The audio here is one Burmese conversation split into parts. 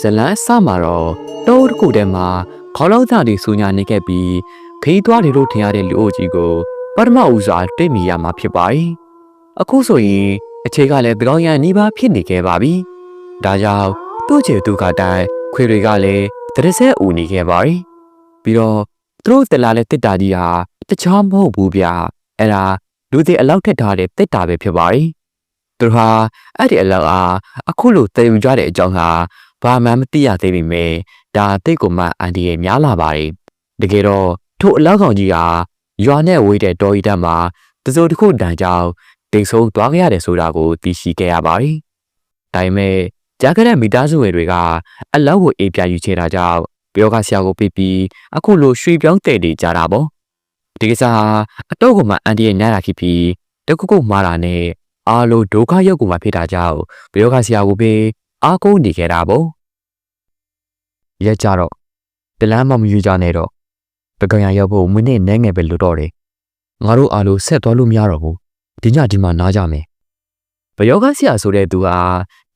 ဇလန်းအစမှာတော့တောတစ်ခုထဲမှာခေါလောက်သားတွေဆူညာနေခဲ့ပြီးခီးသွားတယ်လို့ထင်ရတဲ့လူအုပ်ကြီးကိုပထမဦးစွာတွေ့မိရမှာဖြစ်ပါတယ်။အခုဆိုရင်အခြေကလည်းသကောင်းရန်နီးပါးဖြစ်နေခဲ့ပါပြီ။ဒါကြောင့်သူ့ချေသူကတိုင်ခွေတွေကလည်းတရဆဲဦးနေခဲ့ပါတယ်။ပြီးတော့သူတို့တလာတဲ့တစ်တာကြီးဟာတခြားမဟုတ်ဘူးဗျ။အဲ့ဒါလူတွေအလောက်ထက်ထားတဲ့တစ်တာပဲဖြစ်ပါတယ်။သူတို့ဟာအဲ့ဒီအလောက်အားအခုလိုတည်ယူကြတဲ့အကြောင်းဟာ ဘာမှမသိရသေးပေမဲ့ဒါတိတ်ကိုမှအန်ဒီရဲ့များလာပါတယ်။တကယ်တော့ထို့အလောက်ကောင်ကြီးဟာရွာနဲ့ဝေးတဲ့တော်ရီတက်မှာတစိုးတစ်ခုတန်ကြောင်တိတ်ဆုံးသွားခဲ့ရတယ်ဆိုတာကိုသိရှိခဲ့ရပါတယ်။ဒါပေမဲ့ကြားခဲ့တဲ့မိသားစုဝင်တွေကအလောက်ကိုအေးပြယူချေတာကြောင့်ပြောကဆရာကိုပြပြီးအခုလိုရွှေပြောင်းတဲ့နေကြတာပေါ့။ဒီကိစ္စဟာအတော့ကမှအန်ဒီရဲ့နားတာဖြစ်ပြီးတခုခုမှားတာနဲ့အားလုံးဒုက္ခရောက်ကိုမှဖြစ်တာကြောင့်ပြောကဆရာကိုပဲအားကိုးနေခဲ့တာပေါ့။ ရက်ကြတော့တလန်းမမယူကြနဲ့တော့တကံရရောက်ဖို့မိနစ်နဲငယ်ပဲလို့တော့တယ်။ငါတို့အားလုံးဆက်သွားလို့မရတော့ဘူး။ဒီညဒီမှာနားကြမယ်။ဘယောကဆရာဆိုတဲ့သူဟာ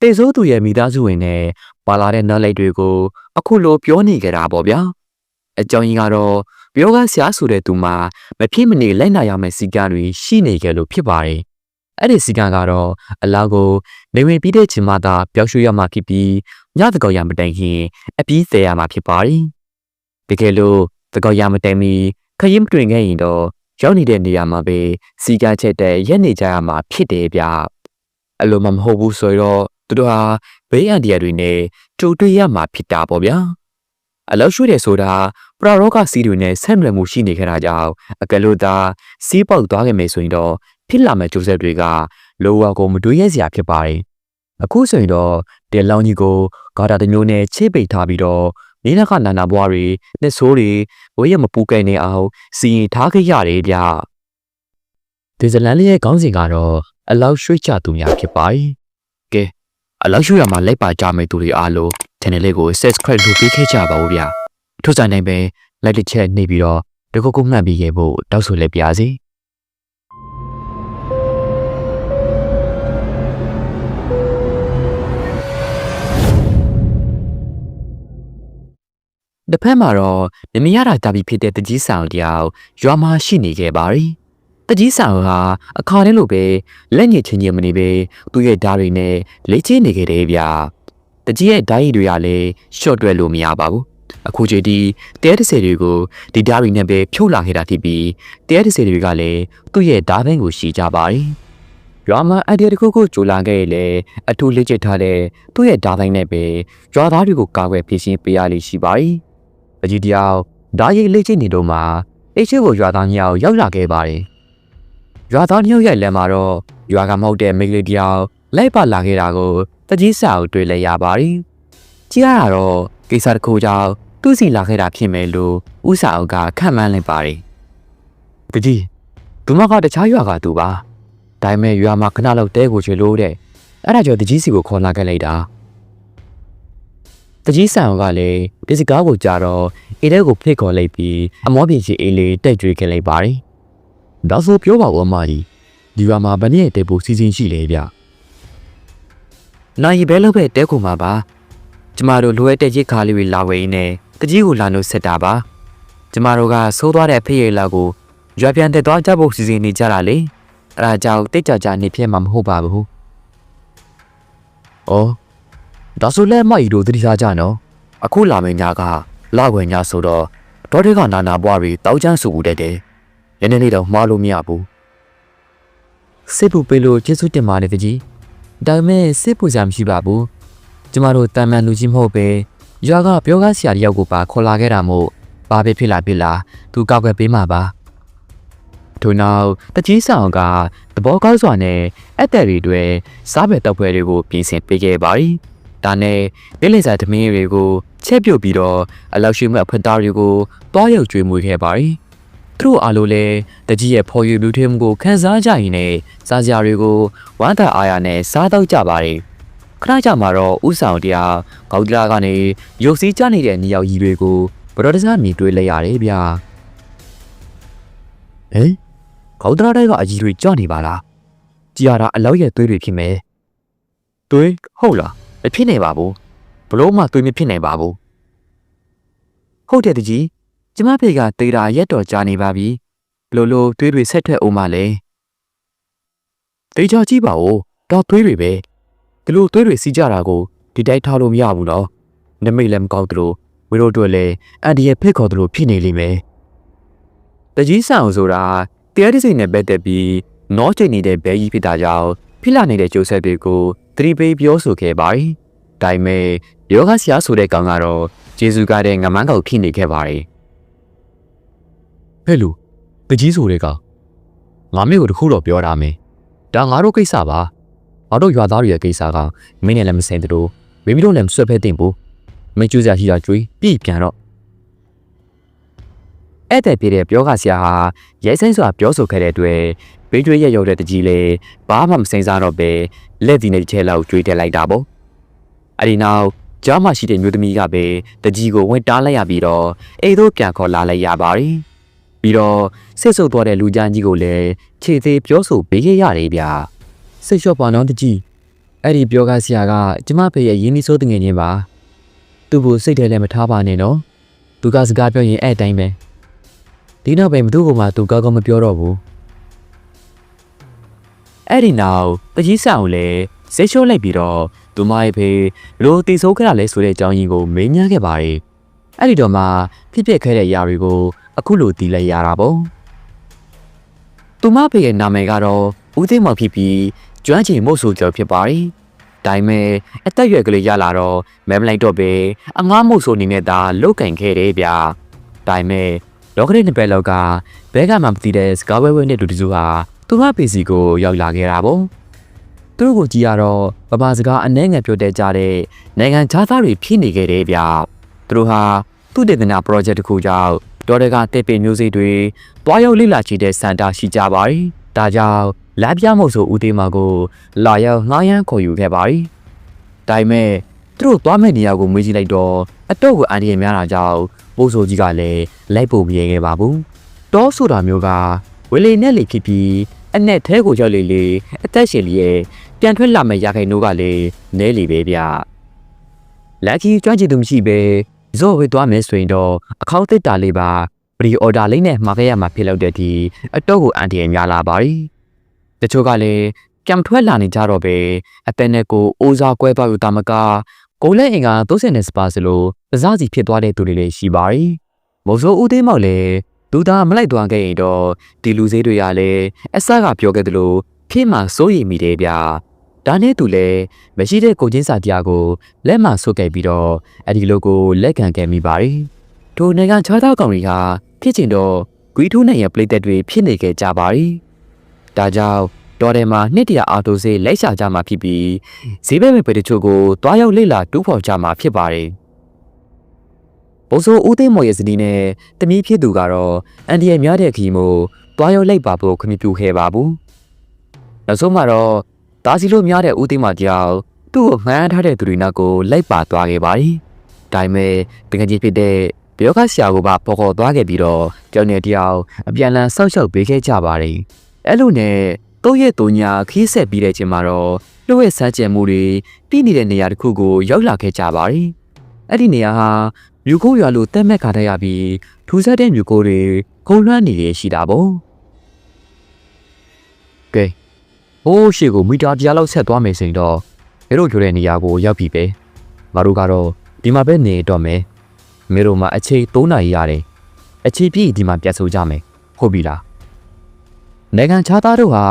တေဆိုးသူရဲ့မိသားစုဝင်နဲ့ပါလာတဲ့နောက်လိုက်တွေကိုအခုလိုပြောနေကြတာပေါ့ဗျာ။အကြောင်းကြီးကတော့ဘယောကဆရာဆိုတဲ့သူမှာမဖြစ်မနေလိုက်နာရမယ့်စီကံတွေရှိနေကြလို့ဖြစ်ပါတယ်။အဲ့ဒီစီကံကတော့အလားကိုနေဝင်ပြီးတဲ့ချိန်မှသာပျောက်ရွှေ့ရမှာဖြစ်ပြီး ညတကောက်ရမတိုင်ခင်အပြီးသေးရမှာဖြစ်ပါတယ်။တကယ်လို့တကောက်ရမတိုင်မီခရင်မတွင်ခဲ့ရင်တော့ရောက်နေတဲ့နေရာမှာပဲစီကံချက်တဲ့ရက်နေကြရမှာဖြစ်တယ်ဗျ။အဲ့လိုမှမဟုတ်ဘူးဆိုတော့သူတို့ဟာဘေးအန္တရာယ်တွေနဲ့ကြုံတွေ့ရမှာဖြစ်တာပေါ့ဗျာ။အလောက်ရွှေ့တယ်ဆိုတာပရာရောဂစီးတွေနဲ့ဆက်နွယ်မှုရှိနေခဲ့တာကြောင့်အကယ်လို့သာစီးပေါက်သွားခဲ့မယ်ဆိုရင်တော့ဖြစ်လာမယ့်ကျိုးဆက်တွေကလောဝကိုမတွေးရစရာဖြစ်ပါတယ်။အခုဆိုရင်တော့တဲလောင်ကြီးကို ဂါတာတစ်မျိုးနဲ့ချိတ်ပိတ်ထားပြီးတော့နေနကနာနာဘွားတွေနဲ့ဆိုးတွေဝေးရမပူကဲနေအောင်စီရင်ထားခဲ့ရတယ်ဗျ။ဒီဇလန်လေးရဲ့ခေါင်းစဉ်ကတော့အလောက်ရွှေ့ချသူများဖြစ်ပါတယ်။ကဲအလောက်ရွှေ့ရမှာလိုက်ပါကြမယ့်သူတွေအားလုံး channel လေးကို subscribe လုပ်ပေးခဲ့ကြပါဦးဗျ။ထို့ဆိုင်တိုင်းပဲ like တစ်ချက်နှိပ်ပြီးတော့တကုတ်ကုတ်မှတ်ပြီးခဲ့ဖို့တောက်ဆိုလက်ပြာစီ။ တစ်ဖက်မှာတော့မမရတာတာပြီးဖြစ်တဲ့တကြီးဆောင်တယောက်ရွာမှာရှိနေခဲ့ပါတယ်။တကြီးဆောင်ဟာအခါတည်းလိုပဲလက်ညှိချင်းချင်းမနေပဲသူ့ရဲ့ဓာတ်တွေနဲ့လေ့ကျင့်နေခဲ့တယ်ဗျ။တကြီးရဲ့ဓာတ်ရည်တွေကလည်းရှော့တွဲလို့မရပါဘူး။အခုချိန်ဒီတဲတဆယ်တွေကိုဒီဓာတ်တွေနဲ့ပဲဖြုတ်လာခဲ့တာဖြစ်ပြီးတဲတဆယ်တွေကလည်းသူ့ရဲ့ဓာတ်ဘင်းကိုရှိကြပါတယ်။ရွာမှာအန်ဒီတခုခုကြိုလာခဲ့ရလေအထူးလေ့ကျင့်ထားတဲ့သူ့ရဲ့ဓာတ်ဘင်းနဲ့ပဲရွာသားတွေကိုကာကွယ်ဖြည့်ရှင်းပေးရလိမ့်ရှိပါတယ်။ အကြီးတယောက်ဓာရိတ်လေးချိနေတော့မှအိတ်ရှိကိုရွာသားမြောက်ရောက်လာခဲ့ပါတယ်။ရွာသားမြောက်ရဲ့လက်မှာတော့ရွာကမဟုတ်တဲ့မိန်းကလေးတယောက်လိုက်ပါလာခဲ့တာကိုတကြီးစာကိုတွေ့လဲရပါတယ်။ကြည့်ရတာတော့ကိစ္စတစ်ခုကြောင့်သူ့စီလာခဲ့တာဖြစ်မယ်လို့ဥစာအုပ်ကခံမှန်းလိုက်ပါတယ်။တကြီးသူမကတခြားရွာကသူပါ။ဒါပေမဲ့ရွာမှာခဏလောက်တဲကိုချွေလို့တဲ့။အဲ့ဒါကြောင့်တကြီးစီကိုခေါ်လာခဲ့လိုက်တာ။ တကြီးဆန်ကလည်းဒီစကားကိုကြားတော့အေတဲ့ကိုဖိတ်ခေါ်လိုက်ပြီးအမောပြင်ချီအေးလေးတက်ကြွေးခဲ့လိုက်ပါတယ်။ဒါဆိုပြောပါဦးအမကြီးဒီရွာမှာဗနည်းတဲဖို့စီစဉ်ရှိလေဗျ။နိုင်ဘဲလို့ပဲတဲခုမှာပါ။ကျမတို့လိုအပ်တဲ့ရိတ်ခါလေးတွေလာဝေးနေတကြီးကိုလာလို့ဆက်တာပါ။ကျမတို့ကဆိုးသွားတဲ့ဖိရလာကိုရွာပြန်တက်သွားကြဖို့စီစဉ်နေကြတာလေ။အဲဒါကြောင့်တိတ်ကြကြနေဖြစ်မှာမဟုတ်ပါဘူး။အော် ဒါဆိုလဲမအီတို့သတိထားကြနော်အခုလာမယ့်ညကလာွယ်ညဆိုတော့ဒေါ်တွေကနာနာပွားပြီးတောက်ချမ်းဆူပူတတ်တယ်နည်းနည်းလေးတော့မှားလို့မရဘူးစစ်ပူပေးလို့ကျေးဇူးတင်ပါတယ်တကြီးဒါပေမဲ့စစ်ပူစရာမရှိပါဘူးကျမတို့တာမန်လူကြီးမဟုတ်ပဲရွာကပြောကားဆရာတယောက်ကိုပါခေါ်လာခဲ့တာမို့ဘာပဲဖြစ်လာဖြစ်လာသူကောက်ကပေးမှာပါထို့နောက်တကြီးဆောင်ကသဘောကောင်းစွာနဲ့အက်တက်တွေတွေစားပဲတောက်ပွဲတွေကိုပြင်ဆင်ပေးခဲ့ပါ යි ဒါနဲ့လိလိစာသမင်းတွေကိုချက်ပြုတ်ပြီးတော့အလောက်ရှိမဲ့အဖွက်သားတွေကိုတွားရုပ်ကြွေးမွေးခဲ့ပါ යි သူတို့အားလုံးလည်းတကြီးရဲ့ဖော်ယူလူထင်းမှုကိုခန်းစားကြရင်နဲ့စားစရာတွေကိုဝမ်းသာအားရနဲ့စားတော့ကြပါ යි ခဏကြာမှာတော့ဥဆောင်တရားကောက်တလာကနေရုပ်စည်းကြနေတဲ့နေရောက်ကြီးတွေကိုဘရော့တစားမြင်တွေ့လိုက်ရတယ်ဗျာဟမ်ကောက်တလာတိုက်ကအကြီးတွေကြနေပါလားကြည်ရတာအလောက်ရဲ့သွေးတွေဖြစ်မယ်သွေးဟုတ်လား မဖြစ်နေပါဘူးဘလို့မှသွေးမဖြစ်နိုင်ပါဘူးဟုတ်တယ်တကြီးကျမဖေကတေးတာရက်တော်ကြာနေပါပြီဘလို့လို့သွေးတွေဆက်ထွက်အောင်မလဲတေးချကြည့်ပါဦးတော့သွေးတွေပဲဒီလိုသွေးတွေစီးကြတာကိုဒီတိုက်ထားလို့မရဘူးနော်နမိတ်လည်းမကောက်သလိုဝီတို့တို့လည်းအန်ဒီရဲ့ဖိတ်ခေါ်သလိုဖြစ်နေလိမ့်မယ်တကြီးဆန်အောင်ဆိုတာတရားတိစိတ်နဲ့ပတ်သက်ပြီးနောချိန်နေတဲ့ဘဲကြီးဖြစ်တာကြောင့် ဖိလာနေတဲ့ကျိုးဆက်တွေကိုသတိပေးပြောဆိုခဲ့ပါတယ်။ဒါပေမဲ့ယောဂဆရာဆိုတဲ့ကောင်ကတော့ဂျေဇုကတဲ့ငမန်းကောင်ခိနေခဲ့ပါတယ်။ဖဲလူပကြီးဆိုတဲ့ကောင်ငါမျိုးကိုတခုတော့ပြောတာမယ်။ဒါငါတို့ကိစ္စပါ။ငါတို့ရွာသားတွေရဲ့ကိစ္စကမင်းနဲ့လည်းမဆိုင်တို့မိမိတို့လည်းမဆွဲဖဲတင်ဘူး။မင်းကျူးစရာရှိတာကြွေးပြည်ပြန်တော့အဲ့တဲ့ပြတဲ့ပြောကဆရာဟာရဲဆိုင်စွာပြောဆိုခဲ့တဲ့အတွက် ဘေးကျွေးရရောက်တဲ့တကြီးလေဘာမှမစင်စားတော့ပဲလက်ဒီနဲ့တစ်ချက်လောက်ကျွေးတက်လိုက်တာပေါ့အဲ့ဒီနောက်ကြားမှရှိတဲ့မျိုးသမီးကပဲတကြီးကိုဝင်တားလိုက်ရပြီးတော့အိမ်တို့ပြန်ခေါ်လာလိုက်ရပါတယ်ပြီးတော့စစ်ဆုပ်သွားတဲ့လူကြမ်းကြီးကိုလည်းခြေသေးပြောဆိုပေးခဲ့ရတယ်ဗျစိတ်လျှော့ပါနော်တကြီးအဲ့ဒီပြောကဆရာကကျမဖေရဲ့ရင်းနှီးစိုးတငယ်ချင်းပါသူ့ကိုစိတ်ထဲလည်းမထားပါနဲ့နော်သူကစကားပြောရင်အဲ့အတိုင်းပဲဒီနောက်ပဲဘသူ့ကမှသူကောက်ကောက်မပြောတော့ဘူး အဲ့ဒီနောက်တကြီးဆောင်လည်းစိတ်လျှော့လိုက်ပြီးတော့သူမရဲ့ဖေလိုတီဆိုးခဲ့တာလဲဆိုတဲ့အကြောင်းရင်းကိုမေးမြန်းခဲ့ပါတယ်အဲ့ဒီတော့မှဖြစ်ပျက်ခဲ့တဲ့အရာတွေကိုအခုလိုသိလိုက်ရတာပေါ့သူမဖေရဲ့နာမည်ကတော့ဦးသိမ်းမောင်ဖြစ်ပြီးကျွမ်းကျင်မို့ဆိုကြော်ဖြစ်ပါတယ်ဒါပေမဲ့အသက်အရွယ်ကလေးရလာတော့မဲမလိုက်တော့ပဲအငားမို့ဆိုအနေနဲ့သာလုတ်ကင်ခဲ့တယ်ဗျာဒါပေမဲ့လောကရဲ့နှစ်ပတ်လောက်ကဘဲကမှမသိတဲ့စကားဝဲဝဲနဲ့တူတူဟာ သူမပေစီကိုရောက်လာခဲ့တာပေါ့သူတို့ကိုကြည့်ရတော့ပပစကားအနှဲငယ်ပြောတဲ့ကြတဲ့နိုင်ငံခြားသားတွေဖြစ်နေခဲ့တယ်ဗျသူတို့ဟာသူတေသနာ project တစ်ခုကြောင့်တော်တကတက်ပင်မျိုးစိတ်တွေတွားရောက်လေ့လာကြည့်တဲ့စန်တာရှိကြပါတယ်ဒါကြောင့်လက်ပြမို့ဆိုဦးသေးမကို လာရောက်ငှားရမ်းခေါ်ယူခဲ့ပါတယ်ဒါပေမဲ့သူတို့သွားမဲ့နေရာကိုမေးကြည့်လိုက်တော့အတော့ကိုအန်ဒီရများတာကြောင့်ပိုးဆိုကြီးကလည်းလိုက်ဖို့မရခဲ့ပါဘူးတောဆိုတာမျိုးက ဝေလီနဲ့လေဖြစ်ပြီးအနဲ့ထဲကိုရောက်လေလေအသက်ရှင်လျက်ပြန်ထွက်လာမဲ့ရခိုင်နိုးကလည်းနဲလီပဲဗျလက်ခီကြွန့်ကြည့်သူမရှိပဲဇော့ဝေးသွားမယ်ဆိုရင်တော့အခေါက်တစ်တာလေးပါပရီအော်ဒါလေးနဲ့မှာခဲ့ရမှာဖြစ်လို့တဲ့ဒီအတော့ကိုအန်တီရများလာပါပြီတချို့ကလည်းကံထွက်လာနေကြတော့ပဲအသက်နဲ့ကိုအိုးစားကွဲသွားယူတာမကကိုလက်အင်က30နဲ့စပါစလို့ပစားစီဖြစ်သွားတဲ့သူတွေလည်းရှိပါတယ်။မိုးစိုးဦးသေးမောက်လည်း သူသားမလိုက်သွားခဲ့ရင်တော့ဒီလူသေးတွေကလည်းအဆက်ကပြောခဲ့သလိုဖြစ်မှစိုးရိမ်မိတယ်ဗျာ။ဒါနဲ့သူလည်းမရှိတဲ့ကိုချင်းစာတရားကိုလက်မှဆုပ်ခဲ့ပြီးတော့အဲ့ဒီလိုကိုလက်ခံခဲ့မိပါတယ်။ထိုနိုင်ငံခြားသားကောင်တွေကဖြစ်ချင်တော့ဂွီထိုးနိုင်ရဲ့ပလိတ်သက်တွေဖြစ်နေခဲ့ကြပါတယ်။ဒါကြောင့်တော်တယ်မှာနှစ်တရာအာတိုဆေးလိုက်ရှာကြမှာဖြစ်ပြီးဈေးဘက်မဲ့ပဲတချို့ကိုတွားရောက်လေ့လာတူးဖော်ကြမှာဖြစ်ပါတယ်။ ဘိုးဆိုဦးသိမ်းမော်ရဲ့ဇနီးနဲ့တမီးဖြစ်သူကတော့အန်ဒီရဲ့များတဲ့ခီမို့တွားရောက်လိုက်ပါဖို့ခမပြူခဲ့ပါဘူး။နောက်ဆုံးမှာတော့တာစီလိုများတဲ့ဦးသိမ်းမကြောက်သူ့ကိုမှန်းထားတဲ့သူတွေနောက်ကိုလိုက်ပါသွားခဲ့ပါတယ်။ဒါပေမဲ့တကယ်ကြီးဖြစ်တဲ့ပြောကဆရာကပါပေါ်ခေါ်သွားခဲ့ပြီးတော့ကြောင်နေတယောက်အပြန်လန်ဆောက်ရှောက်ပေးခဲ့ကြပါတယ်။အဲ့လိုနဲ့သုံးရက်သုံးညခီးဆက်ပြီးတဲ့ချိန်မှာတော့လှုပ်ရဲ့ဆန်းကျင်မှုတွေပြီးနေတဲ့နေရာတစ်ခုကိုရောက်လာခဲ့ကြပါတယ်။အဲ့ဒီနေရာဟာ မြူကိုရွာလို့တက်မက်ခါတတ်ရပြီးထူးဆန်းတဲ့မြူကိုတွေခုံလွှမ်းနေရရှိတာပေါ့။ကဲဟိုးရှေ့ကိုမီတာတရားလောက်ဆက်သွားမယ်ဆိုရင်တော့မင်းတို့ပြောတဲ့နေရာကိုရောက်ပြီပဲ။ငါတို့ကတော့ဒီမှာပဲနေတော့မယ်။မင်းတို့မှအချိန်3နာရီရတယ်။အချိန်ပြည့်ဒီမှာပြတ်ဆိုကြမယ်။ဟုတ်ပြီလား။နိုင်ငံခြားသားတို့ဟာ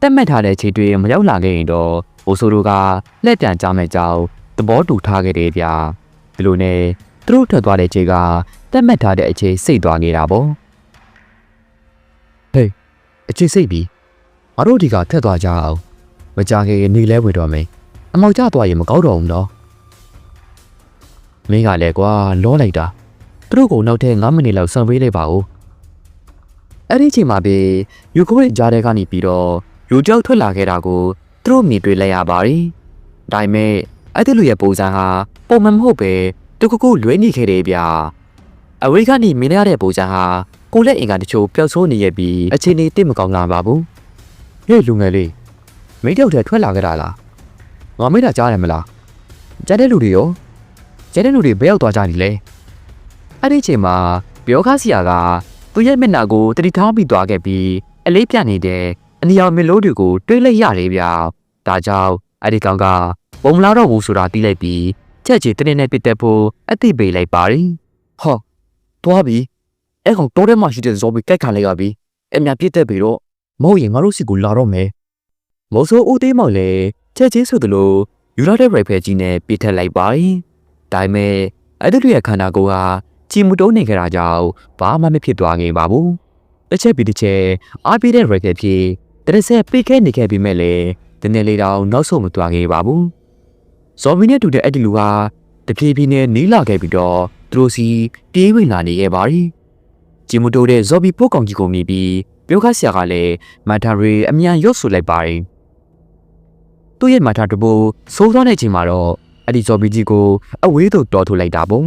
တက်မှတ်ထားတဲ့ခြေတွေမရောက်လာခဲ့ရင်တော့အိုဆိုတို့ကလက်တံကြမဲ့ကြောင်းသဘောတူထားခဲ့တယ်ဗျာ။ဒီလိုနဲ့ သူတို့ထွက်သွားတဲ့ခြေကတက်မှတ်ထားတဲ့အခြေစိတ်သွားနေတာပေါ့။ဟေးအခြေစိတ်ပြီးငါတို့ဒီကထက်သွားကြအောင်မကြခင်နေလဲဝင်တော့မယ်။အမောက်ကျသွားရင်မကောက်တော့ဘူးနော်။မင်းကလည်းကွာလောလိုက်တာသူတို့ကနောက်ထပ်9မိနစ်လောက်ဆံပေးလိုက်ပါဦး။အဲ့ဒီချိန်မှာပဲယူခိုးရဲ့ကြားထဲကနေပြီးတော့ယူကြောက်ထွက်လာခဲ့တာကိုသူတို့မြင်တွေ့လိုက်ရပါတယ်။ဒါပေမဲ့အဲ့ဒီလူရဲ့ပုံစံဟာပုံမှန်မဟုတ်ပဲ တခုခုလွဲနေခဲ့တယ်ဗျာ။အဝေးကနေမြင်ရတဲ့ပုံစံဟာကိုလက်အင်ကတချို့ပျောက်ဆိုးနေရဲ့ပြီးအချိန်လေးတိတ်မကောင်းလာပါဘူး။ဟေ့လူငယ်လေးမိတ်တောက်ထဲထွက်လာခဲ့တာလား။ငါမိတ်တာကြားတယ်မလား။ကြားတဲ့လူတွေရောကျန်တဲ့လူတွေဘယ်ရောက်သွားကြနေလဲအဲ့ဒီအချိန်မှာပြောခါစီယာကသူ့ရဲ့မျက်နှာကိုတတိထားပြီးသွားခဲ့ပြီးအလေးပြနေတဲ့အနီရောင်မလို့တွေကိုတွေးလိုက်ရတယ်ဗျာဒါကြောင့်အဲ့ဒီကောင်ကပုံမလာတော့ဘူးဆိုတာသိလိုက်ပြီး ချက်ချီတင်းနဲ့ပစ်တဲ့ဖို့အသိပေးလိုက်ပါတယ်ဟောသွားပြီအဲ့ကောင်တိုးထဲမှာရှိတဲ့ဇော်ဘီကြိုက်ခံလိုက်ရပြီအမြပြစ်တဲ့ပြီတော့မဟုတ်ရင်ငါတို့စီကိုလာတော့မယ်မိုးဆိုးဦးသေးမောင်လည်းချက်ချင်းဆိုသလိုယူလာတဲ့ရိုက်ဖယ်ကြီးနဲ့ပြစ်ထက်လိုက်ပါတယ်ဒါပေမဲ့အဲ့ဒီရဲ့ခန္ဓာကိုယ်ဟာကြည်မှုတုံးနေကြတာကြောင့်ဘာမှမဖြစ်သွားခဲ့ပါဘူးတစ်ချက်ပြီးတစ်ချက်အားပေးတဲ့ရိုက်ဖယ်ဖြစ်တရဆက်ပိတ်ခဲနေခဲ့ပြီးမဲ့လည်းတနေ့လေးတောင်နောက်ဆုံးမသွားခဲ့ပါဘူး ဇော်မီနဲ့တူတဲ့အဲ့ဒီလူဟာတပြေးပြေးနဲ့နီးလာခဲ့ပြီးတော့သူတို့စီပြေးဝင်လာနေခဲ့ပါတယ်ကြည်မှုတိုးတဲ့ဇော်ဘီပို့ကောင်ကြီးကိုမြည်ပြီးပြောခါဆရာကလည်းမန်တာရီအမြန်ရွတ်ဆိုလိုက်ပါတယ်သူ့ရဲ့မန်တာတဘူစိုးသွားတဲ့အချိန်မှာတော့အဲ့ဒီဇော်ဘီကြီးကိုအဝေးသို့တော်ထုတ်လိုက်တာပေါ့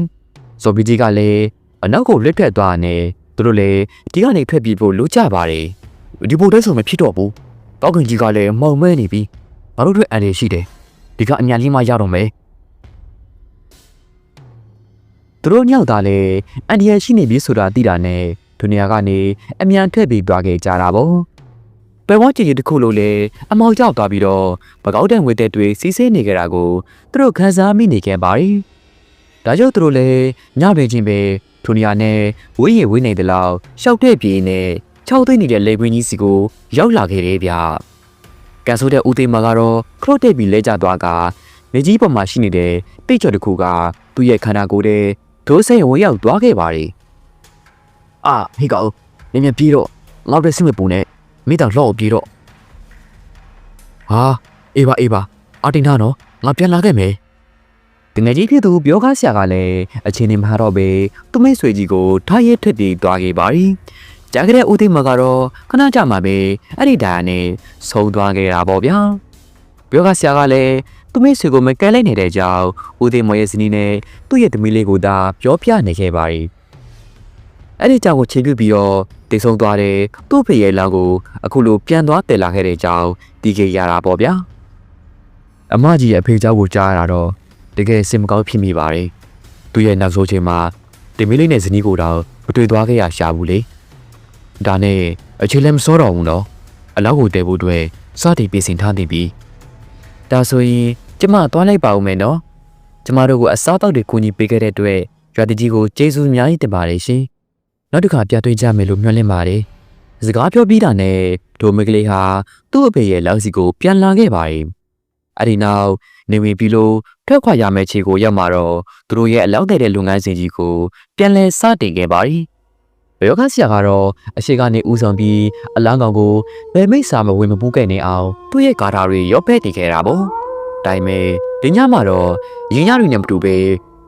ဇော်ဘီကြီးကလည်းအနောက်ကိုလက်ထက်သွားနေသူတို့လည်းဒီကနေထွက်ပြေးဖို့လိုကြပါတယ်ဒီပိုတဲဆိုမဖြစ်တော့ဘူးတောက်ခင်ကြီးကလည်းမောင်မဲနေပြီငါတို့တို့အန်ရရှိတယ် ဒီကအမြန်လေးမှရတော့မယ်သူတို့ညောက်သားလေအန်ဒီရရှိနေပြီဆိုတာသိတာနဲ့ဒုနီယာကနေအမြန်ထွက်ပြီးသွားခဲ့ကြတာပေါ့ပယ်ဝန်းကျင်ကြီးတစ်ခုလုံးလေအမောက်ကြောက်သွားပြီးတော့ပကောက်တန်ဝက်တဲ့တွေစီးဆင်းနေကြတာကိုသူတို့ခန်းစားမိနေခဲ့ပါတယ်ဒါကြောင့်သူတို့လည်းညပင်ချင်းပဲဒုနီယာနဲ့ဝင်းရဝင်းနေတယ်လို့ရှောက်တဲ့ပြေးနဲ့၆သိန်းနေတဲ့လေကွင်းကြီးစီကိုရောက်လာခဲ့တယ်ဗျ ကန်ဆိုးတဲ့ဦးသိမ်းမကတော့ခရို့တက်ပြီးလဲကျသွားကနေကြီးပေါ်မှာရှိနေတဲ့တိတ်ကျော်တစ်ခုကသူ့ရဲ့ခန္ဓာကိုယ်ထဲဒိုးစိတ်ဝင်ရောက်သွားခဲ့ပါတယ်။အာဟိကောင်နင်မြန်ပြေးတော့ငေါ့တဲ့ဆင်းမပူနဲ့မိတောင်လှော့ပြေးတော့ဟာအေးပါအေးပါအာတင်ထားနော်ငါပြန်လာခဲ့မယ်။တငယ်ကြီးဖြစ်သူပြောကားဆရာကလည်းအချင်းနေမှာတော့ပဲသူမိတ်ဆွေကြီးကိုထားရဲထွက်ပြေးသွားခဲ့ပါပြီ။ ကြားကြတဲ့ဦးသိမ်းမကတော့ခဏကြာမှပဲအဲ့ဒီဒိုင်ယာနဲ့ဆုံးသွားခဲ့တာပေါ့ဗျာ။ပြောကားဆရာကလည်းသူမိတ်ဆွေကိုမကဲလိုက်နေတဲ့ကြောင့်ဦးသိမ်းမရဲ့ဇနီးနဲ့သူ့ရဲ့သမီးလေးကိုသာပြောပြနေခဲ့ပါပြီ။အဲ့ဒီကြောင့်ကိုချိန်ပြပြီးတော့တိတ်ဆုံးသွားတဲ့သူ့ဖေရဲ့လောက်ကိုအခုလိုပြန်သွားတည်လာခဲ့တဲ့ကြောင့်တီးခဲ့ရတာပေါ့ဗျာ။အမကြီးရဲ့အဖေเจ้าကိုကြားရတာတော့တကယ်စင်မကောင်းဖြစ်မိပါတယ်။သူ့ရဲ့နောက်ဆုံးချိန်မှာတင်မီလေးနဲ့ဇနီးကိုတော့မတွေ့သွားခဲ့ရရှာဘူးလေ။ ဒါနဲ့အခြေလည်းမစောတော့ဘူးနော်။အလောက်ကိုတည်ဖို့အတွက်စတင်ပြင်ဆင်ထားနေပြီ။ဒါဆိုရင်ကျမသွားလိုက်ပါဦးမယ်နော်။ကျမတို့ကိုအစားအသောက်တွေကူညီပေးခဲ့တဲ့အတွက်ရွာတကြီးကိုကျေးဇူးအများကြီးတင်ပါတယ်ရှင်။နောက်တစ်ခါပြတွေ့ကြမယ်လို့မျှော်လင့်ပါတယ်။စကားပြောပြီးတာနဲ့ဒိုမကလေးဟာသူ့အဖေရဲ့လောက်စီကိုပြန်လာခဲ့ပါတယ်။အဲဒီနောက်နေဝင်ပြီးလို့ထွက်ခွာရမယ့်ခြေကိုရောက်มาတော့သူတို့ရဲ့အလောက်တဲ့လုပ်ငန်းစဉ်ကြီးကိုပြန်လည်စတင်ခဲ့ပါတယ်။ဘ ယောကဆရာကတော့အရှိကနေဦးဆောင်ပြီးအလန်းကောင်ကိုဘယ်မိတ်စာမဝင်မပူးခဲ့နေအောင်သူ့ရဲ့ကာတာတွေရော့ဖက်တည်ခဲ့တာပေါ့။ဒါပေမဲ့ဒီညမှာတော့ရင်ရတွေနဲ့မတူပဲ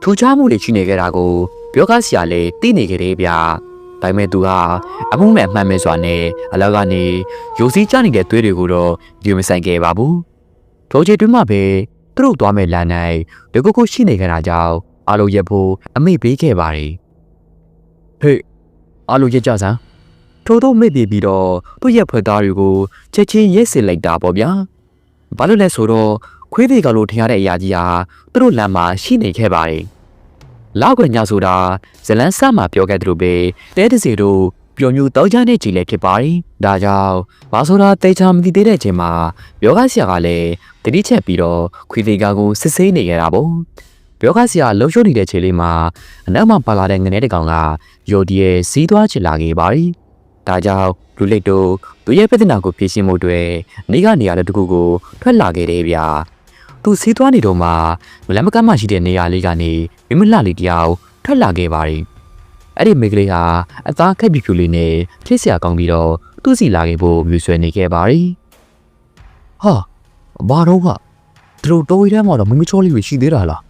ထူခြားမှုတွေရှိနေခဲ့တာကိုပြောကားဆရာလည်းသိနေကြတယ်ဗျာ။ဒါပေမဲ့သူကအမှုမဲ့အမှန်မဲ့စွာနဲ့အလောက်ကနေယိုစီးချနေတဲ့သွေးတွေကိုတော့ဒီမဆိုင်ခဲ့ပါဘူး။ထိုချေတွင်းမှာပဲသူတို့သွားမဲ့လမ်း၌တကုတ်ကုတ်ရှိနေကြတာကြောင့်အလိုရက်ဖို့အမိပေးခဲ့ပါတယ်။ဟေ့ အလိုရက်ကြစမ်းထို့သောမိပြီးပြီးတော့သူ့ရဲ့ဖွဲ့သားတွေကိုချက်ချင်းရက်စစ်လိုက်တာပေါ့ဗျာ။ဘာလို့လဲဆိုတော့ခွေးတွေကလို့ထင်ရတဲ့အရာကြီးဟာသူတို့လမ်းမှာရှိနေခဲ့ပါတယ်။လောက်ခွင့်ညဆိုတာဇလန်းဆမှာပြောခဲ့သလိုပဲတဲတစီတို့ပျော်ညူတောက်ကြတဲ့ကြီးလည်းဖြစ်ပါတယ်။ဒါကြောင့်ဘာဆိုတာတေချာမသိသေးတဲ့အချိန်မှာယောဂဆရာကလည်းတတိချက်ပြီးတော့ခွေးတွေကကိုစစ်ဆေးနေကြတာပေါ့။ ပြောခါစရာလှုပ်ရှုပ်နေတဲ့ခြေလေးမှာအနောက်မှပါလာတဲ့ငနေတကောင်ကယော်ဒီရဲ့စီးသွားချစ်လာခဲ့ပါပြီ။ဒါကြောင့်လူလိတ်တို့သူရဲ့ပြဿနာကိုဖြေရှင်းဖို့အတွက်နေကနေရာတစ်ခုကိုထွက်လာခဲ့တယ်ဗျာ။သူစီးသွားနေတော့မှလမ်းမကမ်းမှရှိတဲ့နေရာလေးကနေမိမလှလေးတယောက်ထွက်လာခဲ့ပါပြီ။အဲ့ဒီမိကလေးဟာအသားခက်ပြူပြူလေးနဲ့ဖြည့်စရာကောင်းပြီးတော့သူ့စီလာခဲ့ဖို့မြူဆွဲနေခဲ့ပါပြီ။ဟာဘာတော့ကသူတို့တော်ရီထဲမှာတော့မမချောလေးတွေရှိသေးတာလား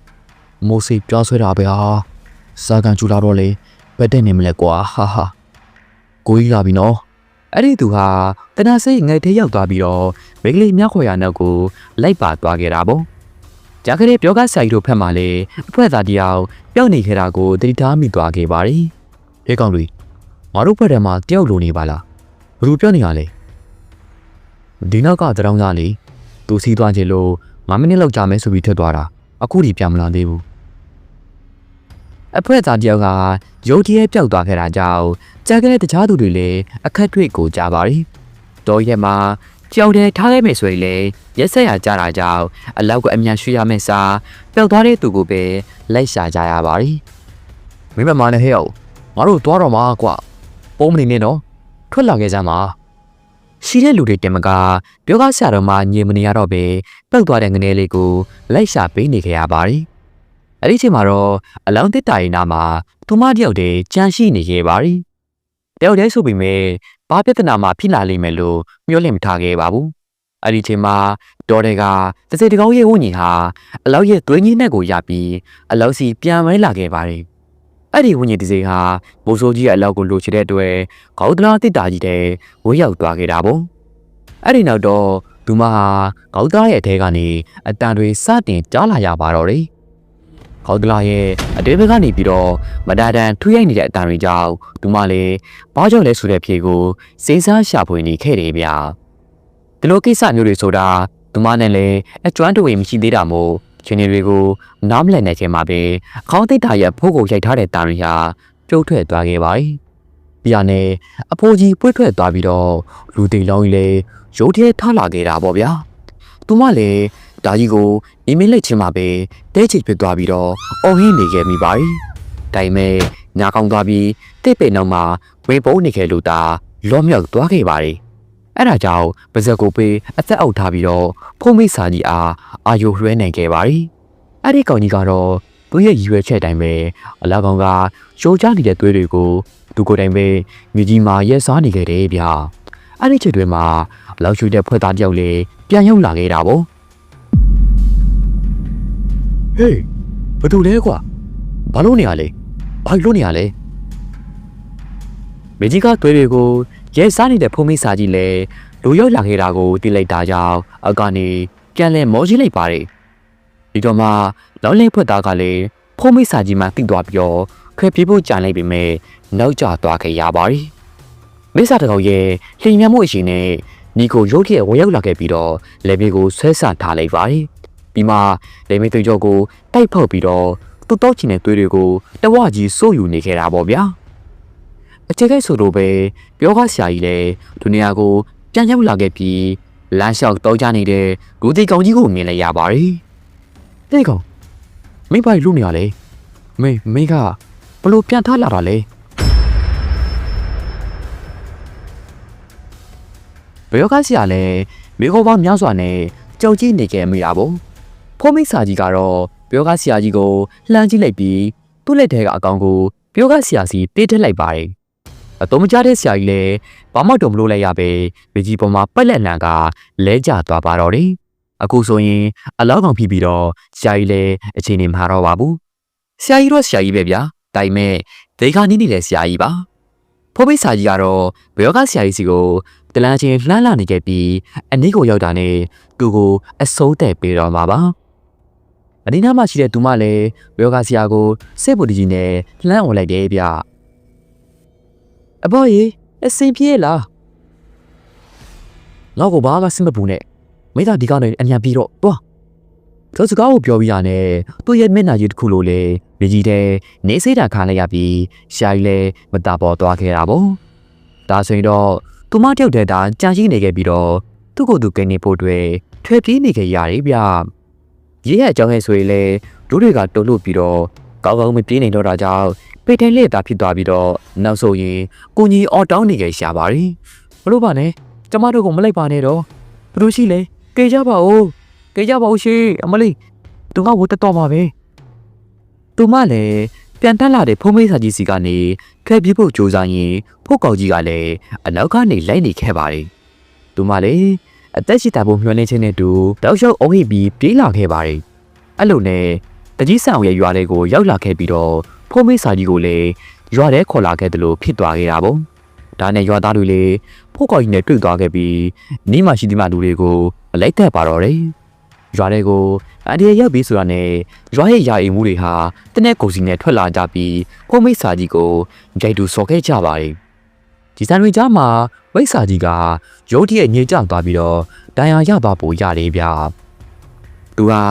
မိုးစိတ်ပြောဆွဲတာပဲဟာ။စာကန်ကျူလာတော့လေဘက်တက်နေမလဲကွာဟာဟာ။ကိုကြီးလာပြီနော်။အဲ့ဒီသူဟာတနစိတ်ငယ်ထဲရောက်သွားပြီးတော့မိကလေးမြောက်ခွေရနောက်ကိုလိုက်ပါသွားခဲ့တာပေါ့။ကြာခရဲပြောကဆိုင်တို့ဖက်မှလည်းအဖွဲသားတယောက်ပျောက်နေခဲ့တာကိုတတိထားမိသွားခဲ့ပါတယ်။ဟဲကောင်တွေငါတို့ဘက်ထဲမှာတယောက်လိုနေပါလား။ဘယ်လိုပြောနေရလဲ။ဒီနောက်ကတရောင်းသားလေသူစီးသွားခြင်းလို့9မိနစ်လောက်ကြာမယ်ဆိုပြီးထွက်သွားတာ အခုထိပြန်မလာသေးဘူးအဖွဲသားတယောက်ကရုတ်တရက်ပျောက်သွားခဲ့တာကြောင့်ကြာကလေးတခြားသူတွေလည်းအခက်တွေ့ကိုကြပါတယ်။တော်ရက်မှာကြောက်တယ်ထားခဲ့မယ်ဆိုရင်လည်းရက်ဆက်ရကြတာကြောင့်အလောက်ကအမြန်ရွှေ့ရမယ့်စာပျောက်သွားတဲ့သူကိုပဲလိုက်ရှာကြရပါတယ်။မင်းမမနဲ့ဟဲ့အောင်ငါတို့သွားတော့မှာကွာပုံမနေနဲ့နော်ထွက်လာခဲ့ကြမှာ ရှိတဲ့လူတွေတင်မကပြောကားဆရာတော်မှညင်မနေရတော့ပဲပောက်သွားတဲ့ငနေလေးကိုလိုက်ရှာပေးနေခဲ့ရပါတယ်။အဲ့ဒီချိန်မှာတော့အလောင်းတစ်တိုင်နာမှာသူမတယောက်တည်းကြန့်ရှိနေခဲ့ပါတယ်။တယောက်တည်းဆိုပေမဲ့ဘာပြဿနာမှဖြစ်လာလိမ့်မယ်လို့မျှော်လင့်မထားခဲ့ပါဘူး။အဲ့ဒီချိန်မှာဒေါ်တွေကတစိတကောင်းရဲ့ဝိညာဉ်ဟာအလောက်ရဲ့သွေးကြီးနဲ့ကိုရပြီးအလောက်စီပြန်မဲလာခဲ့ပါတယ်။ အဲ့ဒီဝိညာဉ်တစ်စိဟာဘိုးစိုးကြီးရဲ့အလောက်ကိုလိုချင်တဲ့အတွက်ခေါင်းတလားတစ်တာကြီးတဲ့ဝေးရောက်သွားခဲ့တာပေါ့။အဲ့ဒီနောက်တော့သူမဟာခေါင်းသားရဲ့အထဲကနေအတန်တွေစတင်ကြားလာရပါတော့တယ်။ခေါင်းတလားရဲ့အတဲဘက်ကနေပြီးတော့မဒါတန်ထူရိုက်နေတဲ့အတန်တွေကြောင့်သူမလည်းဘာကြောင့်လဲဆိုတဲ့ဖြေကိုစိတ်စားရှာဖွေနေခဲ့တယ်ဗျာ။ဒီလိုကိစ္စမျိုးတွေဆိုတာသူမနဲ့လည်းအကျွမ်းတဝေမရှိသေးတာမို့ ချင်းတွေကိုနားမလည်နိုင်ခြင်းမှာပဲခေါင်းသိပ်တာရဲ့ဖိုးကိုရိုက်ထားတဲ့တန်တွေဟာပြုတ်ထွက်သွားခဲ့ပါတယ်။ဒီဟာနဲ့အဖိုးကြီးပွေ့ထွက်သွားပြီးတော့လူသိလုံးကြီးလည်းရုတ်တရက်ထလာခဲ့တာပေါ့ဗျာ။သူမလည်းဒါကြီးကိုအင်းမင်းလက်ချင်းမှာပဲတဲချိတ်ဖြစ်သွားပြီးတော့အော်ဟင်းနေခဲ့မိပါတယ်။ဒါပေမဲ့ညာကောင်းသွားပြီးတိတ်ပိတ်နောက်မှာဝေပုံးနေခဲ့လို့သာလော့မြောက်သွားခဲ့ပါတယ်။ အဲ့ဒါကြောင့်ပါဇက်ကိုပေးအသက်အောက်ထားပြီးတော့ဖုံးမိစာကြီးအားအာယုရွှဲနိုင်ခဲ့ပါတယ်။အဲ့ဒီကောင်ကြီးကတော့သူ့ရဲ့ရည်ရွယ်ချက်အတိုင်းပဲအလာကောင်ကရှိုးချနေတဲ့သွေးတွေကိုသူကိုယ်တိုင်ပဲမြေကြီးမှာရက်စားနေခဲ့တယ်ဗျာ။အဲ့ဒီချက်တွေမှာလောက်ရွှေတဲ့ဖွဲ့သားတယောက်လေပြန်ရောက်လာခဲ့တာပေါ့ဟေးဘယ်သူလဲကွာဘာလို့နေရလဲဘာလို့နေရလဲ။မြေကြီးကသွေးတွေကို ရက်စားနေတဲ့ဖုံးမိစာကြီးလေလူရောက်လာခဲ့တာကိုသိလိုက်တာကြောင့်အကနေပြန်လဲမောကြီးလိုက်ပါတယ်။ဒီတော့မှလောင်းလေးဖွဲ့သားကလည်းဖုံးမိစာကြီးမှတိသွားပြီးတော့ခွဲပြေးဖို့ကြံလိုက်ပေမဲ့နောက်ကျသွားခဲ့ရပါတယ်။မိစာတကောင်ရဲ့လျင်မြမှုအရှင်နဲ့ညီကိုရုတ်တရက်ဝင်ရောက်လာခဲ့ပြီးတော့လက်မေကိုဆွဲဆန့်ထားလိုက်ပါတယ်။ပြီးမှလက်မေသွေးကြောကိုတိုက်ဖောက်ပြီးတော့သူ့တောက်ချင်တဲ့သွေးတွေကိုတဝကြီးစိုးယူနေခဲ့တာပေါ့ဗျာ။ အချက်ကိတ်ဆိုလိုပဲပြောကားဆရာကြီးလည်းဒုနီယာကိုပြန်ရောက်လာခဲ့ပြီးလမ်းလျှောက်တောကြနေတဲ့လူတီကောင်ကြီးကိုမြင်လိုက်ရပါတယ်။တဲ့ကောင်မင်းဘာလို့နေရလဲမင်းမင်းကဘလို့ပြန်ထားလာတာလဲဘယ်ရောကဆရာလဲမိခိုးပေါင်းများစွာနဲ့ကြောက်ကြည့်နေခဲ့မိတာပေါ့ဖိုးမိတ်စာကြီးကတော့ပြောကဆရာကြီးကိုလှမ်းကြည့်လိုက်ပြီးသူ့လက်ထဲကအကောင်ကိုပြောကဆရာစီပေးထည့်လိုက်ပါတယ် အတုံးမကြတဲ့ဆရာကြီးလည်းဘာမှတော့မလို့လိုက်ရပဲမိကြီးပေါ်မှာပက်လက်လန်ကလဲကျသွားပါတော့တယ်အခုဆိုရင်အလောက်ကောင်ဖြစ်ပြီးတော့ဆရာကြီးလည်းအချိန်နေမှာတော့ပါဘူးဆရာကြီးတော့ဆရာကြီးပဲဗျာဒါပေမဲ့ဒေခါနီးနေတဲ့ဆရာကြီးပါဖိုးမိတ်စာကြီးကတော့ဘယ်ရောကဆရာကြီးစီကိုတလန်းချင်းလှမ်းလာနေခဲ့ပြီးအနည်းကိုရောက်တာနဲ့သူကိုအစိုးတဲ့ပေးတော့မှာပါအဒီနားမှာရှိတဲ့သူမလည်းဘယ်ရောကဆရာကိုစိတ်ပူတကြီးနဲ့လှမ်းអော်လိုက်တယ်ဗျ အဘော်ကြီးအစင်ပြေးလားငါ့ကိုဘာမှစဉ်းမပူနဲ့မိသားဒီကနေအညာပြီးတော့တွားသူစကားကိုပြောပြီးရနဲ့သူ့ရဲ့မျက်နှာကြီးတစ်ခုလိုလေမိကြီးတဲ့နေစိတ်တာခါလိုက်ရပြီးရှာကြီးလည်းမတာပေါ်သွားခဲ့တာပေါ့ဒါဆိုရင်တော့သူမတယောက်တည်းသာကြာရှိနေခဲ့ပြီးတော့သူ့ကိုယ်သူကနေဖို့အတွက်ထွေပြေးနေခဲ့ရတယ်ဗျရေးရအကြောင်းရဲ့ဆိုရင်လေလူတွေကတုံ့လို့ပြီးတော့ကောင်းကောင်းမပြေးနိုင်တော့တာကြောင့် ပိတ်ထိုင်လက်သာဖြစ်သွားပြီးတော့နောက်ဆိုရင်ကိုကြီးအော်တောင်းနေခဲ့ရှာပါရီဘလို့ပါနဲ့ကျမတို့ကမလိုက်ပါနဲ့တော့ဘလို့ရှိလဲကေကြပါဦးကေကြပါဦးရှိအမလေးသူကဝတ်တက်တော့မှာပဲသူမလည်းပြန်တက်လာတဲ့ဖုံးမိတ်စာကြီးစီကနေထွက်ပြေးဖို့ကြိုးစားရင်ဖို့ကောင်ကြီးကလည်းအနောက်ကနေလိုက်နေခဲ့ပါတယ်။သူမလည်းအသက်ရှိတာဖို့မျှော်လင့်ခြင်းနဲ့တူတောက်လျှောက်အုံးဟိပြီးပြေးလာခဲ့ပါတယ်။အဲ့လိုနဲ့တကြီးဆန်အောင်ရဲ့ရွာလေးကိုရောက်လာခဲ့ပြီးတော့ ဖုံးမိတ်စာကြီးကိုလည်းရွာထဲခေါ်လာခဲ့တယ်လို့ဖြစ်သွားခဲ့တာပေါ့။ဒါနဲ့ရွာသားတွေလည်းဖို့ကောင်ကြီးနဲ့တွေ့သွားခဲ့ပြီးနီးမှရှိသမျှလူတွေကိုအလိုက်သက်ပါတော့တယ်။ရွာတွေကိုအန်ဒီရရောက်ပြီးဆိုတာနဲ့ရွာရဲ့ယာအိမ်မှုတွေဟာတနက်ကိုစီနဲ့ထွက်လာကြပြီးဖုံးမိတ်စာကြီးကိုကြိုက်တူစော်ခဲ့ကြပါတယ်ဒီစံတွေကြားမှာဝိတ်စာကြီးကရုတ်တရက်ညင်ကျသွားပြီးတော့ဒဏ်ရာရပါပို့ရတယ်ဗျသူဟာ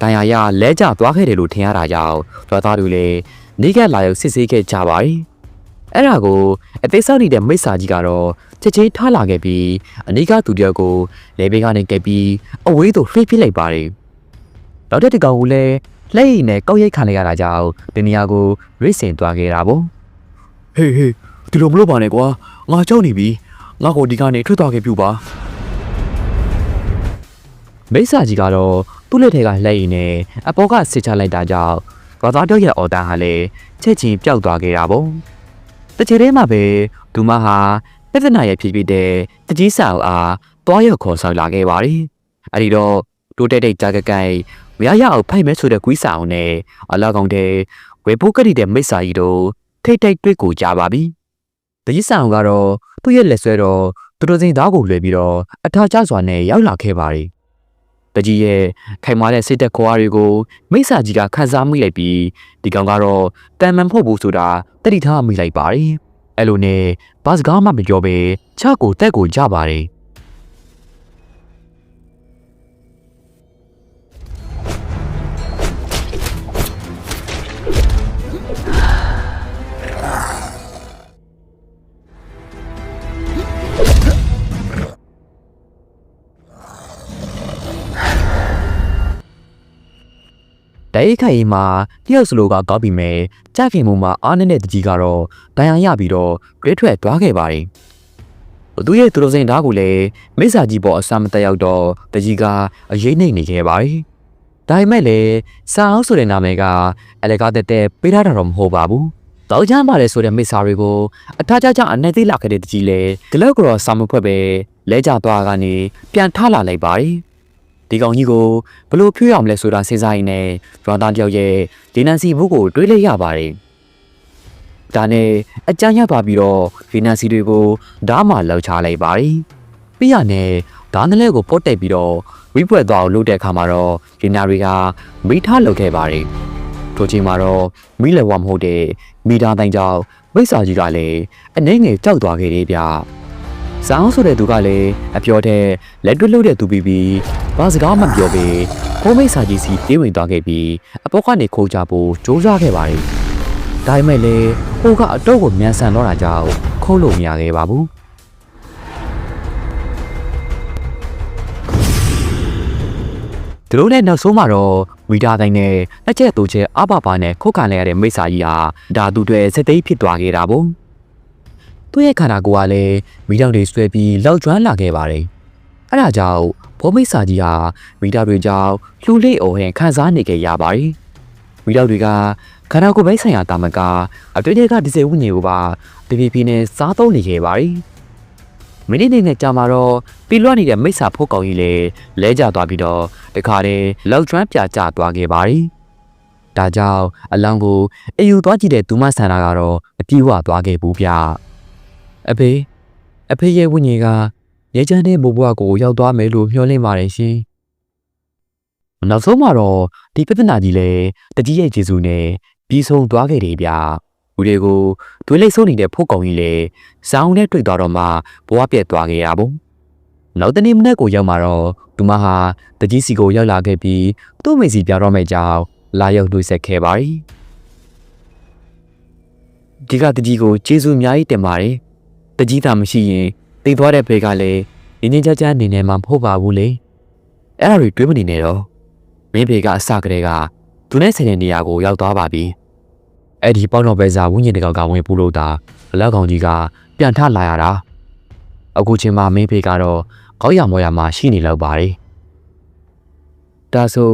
ဒဏ်ရာရလဲကျသွားခဲ့တယ်လို့ထင်ရတာကြောင့်ရွာသားတွေလည်း နေကလာရောက်စစ်ဆေးခဲ့ကြပါတယ်။အဲ့ဒါကိုအသေးစောက်နေတဲ့မိစ္ဆာကြီးကတော့ချက်ချင်းထားလာခဲ့ပြီးအနိကသူတယောက်ကိုလေဘေးကနေကပ်ပြီးအဝေးသို့လွှေးပစ်လိုက်ပါတယ်။နောက်တစ်တကောင်ကလည်းလက်ရည်နဲ့ကောက်ရိုက်ခံလိုက်ရတာကြောင့်ဒီနေရာကိုရိတ်ဆင်သွားခဲ့တာပေါ့။ဟေးဟေးဒီလိုမလုပ်ပါနဲ့ကွာငါကြောက်နေပြီငါ့ကိုဒီကနေထွက်သွားခဲ့ပြပါမိစ္ဆာကြီးကတော့သူ့လက်ထဲကလက်ရည်နဲ့အပေါ်ကစစ်ချလိုက်တာကြောင့် ဘာသာတော့ရဲ့အော်တန်ဟာလည်းချက်ချင်းပျောက်သွားခဲ့တာပေါ့။တစ်ချိန်တည်းမှာပဲဒူမဟာပြဿနာရဲ့ဖြစ်ဖြစ်တဲ့တကြီးဆာအားတွားရောက်ခေါ်ဆောင်လာခဲ့ပါတယ်။အဲဒီတော့တိုးတက်တဲ့ကြာကကိုင်မရရအောင်ဖိုက်မဲဆိုတဲ့ကွီးစာအောင်နဲ့အလာကောင်တဲ့ဝေပိုးကတိတဲ့မိစ္ဆာကြီးတို့ထိတ်တိတ်တွေ့ကိုကြပါပြီ။တကြီးဆာအောင်ကတော့သူ့ရဲ့လက်ဆွဲတော့သူတို့စိန်သားကိုလွှဲပြီးတော့အထာကျစွာနဲ့ရောက်လာခဲ့ပါတယ်။ တကြီးရဲ့ခိုင်မာတဲ့စိတ်သက်ခွားတွေကိုမိစ္ဆာကြီးကခန်းစားမိလိုက်ပြီးဒီကောင်ကတော့တန်မှန်ဖို့ဘူးဆိုတာတတိထားမိလိုက်ပါတယ်အဲ့လိုနဲ့ဘာစကားမှမပြောဘဲချကိုတက်ကိုကြပါတယ် တိုင်ခိုင်မှာတယောက်စလိုကကောက်ပြီးမယ်ကြခင်မူမှာအားနေတဲ့တကြီးကတော့ဒဏ်ရာရပြီးတော့တွဲထွက်သွားခဲ့ပါတယ်သူရဲ့သူတို့စိန်ဓာတ်ကိုလည်းမိစ္ဆာကြီးပေါ်အစမတက်ရောက်တော့တကြီးကအရေးနှိမ့်နေခဲ့ပါတယ်ဒါပေမဲ့လည်းစာအောင်ဆိုတဲ့နာမည်ကအလကားတက်တက်ပေးထားတာတော့မဟုတ်ပါဘူးတောက်ချမ်းပါလေဆိုတဲ့မိစ္ဆာတွေကိုအထားကြကြအနဲ့သိလာခဲ့တဲ့တကြီးလည်းဒီလောက်ကတော့စာမဖွဲ့ပဲလဲကျသွားကနေပြန်ထလာလိုက်ပါတယ် ဒီကောင်ကြီးကိုဘလို့ဖြွေးအောင်လဲဆိုတာစဉ်းစားရင်းနဲ့ရွာသားတယောက်ရဲ့ဒီနန်စီဘူးကိုတွေးလိုက်ရပါတယ်။ဒါနဲ့အကြမ်းရပါပြီးတော့ဒီနန်စီတွေကိုဓားမှလောက်ချလိုက်ပါတယ်။ပြီးရနဲ့ဓားနလဲကိုပုတ်တက်ပြီးတော့ဝိပွက်သွားအောင်လုပ်တဲ့အခါမှာတော့ဒီနာတွေကမိထားလုပ်ခဲ့ပါတယ်။ထိုချိန်မှာတော့မိလည်းဝမဟုတ်တဲ့မိသားတိုင်းကြောင့်မိစ္ဆာကြီးကလည်းအနေငယ်ကြောက်သွားခဲ့တယ်ဗျ။ ဇောင်းဆိုတဲ့သူကလည်းအပြောတဲ့လက်တွဲလို့တဲ့သူပြီးပြီးဘာစကားမှမပြောဘဲကိုမိတ်စာကြီးစီတေးဝင်သွားခဲ့ပြီးအပေါ်ကနေခိုးကြဖို့ကြိုးစားခဲ့ပါတယ်။ဒါပေမဲ့လည်းဟိုကအတော့ကိုမြန်ဆန်တော့တာကြောင့်ခုတ်လို့မရခဲ့ပါဘူး။ဒီလိုနဲ့နောက်ဆုံးမှာတော့ဝီတာတိုင်းနဲ့လက်ချက်တူချက်အပပါနဲ့ခုတ်ခံလိုက်ရတဲ့မိတ်စာကြီးဟာဒါသူတွေစက်သိမ်းဖြစ်သွားခဲ့တာပေါ့။ သူ့ရဲ့ခန္ဓာကိုယ်ကလည်းမိတောင်တွေဆွဲပြီးလောက်ကျွမ်းလာခဲ့ပါတယ်။အဲဒါကြောင့်ဘောမိတ်စာကြီးဟာမိတောင်တွေကြောင့်လှူလေးအိုဟင်ခံစားနေကြရပါတယ်။မိတောင်တွေကခန္ဓာကိုယ်ပိုင်းဆိုင်ရာတာမကအတွေ့အကြုံကဒီဇယ်ဝိညာဉ်ကိုပါပြပြပြနဲ့စားသုံးနေခဲ့ပါတယ်။မိနစ်နဲ့ကြာမှာတော့ပြီးလွှတ်နေတဲ့မိစ္ဆာဖို့ကောင်ကြီးလည်းလဲကျသွားပြီးတော့တခါတည်းလောက်ကျွမ်းပြကျသွားခဲ့ပါတယ်။ဒါကြောင့်အလောင်းကိုအယူသွားကြည့်တဲ့ဒူမဆန္ဒကတော့အပြေးဝသွားခဲ့ဘူးဗျ။ အဖေအဖေရဲ့ဝိညာဉ်ကရဲချမ်းတဲ့ဘိုးဘွားကိုရောက်သွားမယ်လို့မျှော်လင့်ပါတယ်ရှင်။နောက်ဆုံးမှာတော့ဒီပြဿနာကြီးလည်းတကြီးရဲ့ဂျေဇူးနဲ့ပြီးဆုံးသွားခဲ့တယ်ဗျ။ဦးတွေကိုတွေးလိုက်ဆုံးနေတဲ့ဖို့ကောင်ကြီးလည်းဇောင်းနဲ့တွေ့သွားတော့မှဘဝပြက်သွားခဲ့ရပါဘူး။နောက်တနေ့မနက်ကိုရောက်มาတော့သူမဟာတကြီးစီကိုရောက်လာခဲ့ပြီးသူ့မိစီပြတော့မယ့်ကြောင်းလာရောက်တွေ့ဆက်ခဲ့ပါတယ်။ဒီကတကြီးကိုဂျေဇူးအများကြီးတင်ပါတယ်။ တကြီးတာမရှိရင်တိတ်သွားတဲ့ဘေးကလည်းရင်းချင်းကြကြနေနေမှာမဟုတ်ပါဘူးလေအဲ့ဒါတွေတွေးမနေနဲ့တော့မင်းဘေကအစကတည်းကသူနဲ့ဆင်တဲ့နေရာကိုရောက်သွားပါပြီအဲ့ဒီပေါက်တော်ပဲစာဝင်းကျင်တကောင်ကဝင်ပူလို့တာအလောက်ကောင်ကြီးကပြန်ထလာရတာအခုချိန်မှာမင်းဘေကတော့ခေါက်ရမောရမှာရှိနေလောက်ပါတယ်ဒါဆို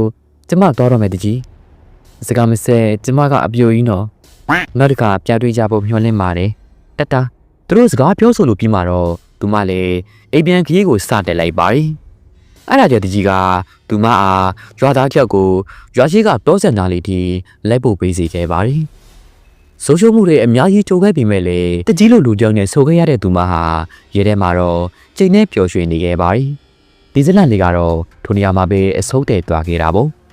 ကျမတော်တော့မယ်တကြီးစကားမစဲကျမကအပြိုကြီးနော်နောက်တစ်ခါပြတွေ့ကြဖို့မျှော်လင့်ပါတယ်တတ သူတို့စကားပြောဆိုလို့ပြီးမှတော့သူမလည်းအိမ်ပြန်ခရီးကိုစတက်လိုက်ပါပြီ။အဲ့ဒါကြောင့်တကြီးကသူမအားရွာသားတစ်ယောက်ကိုရွာရှိကတောဆက်နာလေးတီလိုက်ပို့ပေးစီခဲ့ပါပြီ။ဆိုးရှိုးမှုတွေအများကြီးကြုံခဲ့ပြီးမဲ့လေတကြီးလိုလူကြောင့်နဲ့ဆိုခဲ့ရတဲ့သူမဟာရဲထဲမှာတော့ချိန်နဲ့ပျော်ရွှင်နေခဲ့ပါပြီ။ဒီဇလန်လေးကတော့ထိုနေရာမှာပဲအစိုးတဲ့တွားခဲ့တာပေါ့။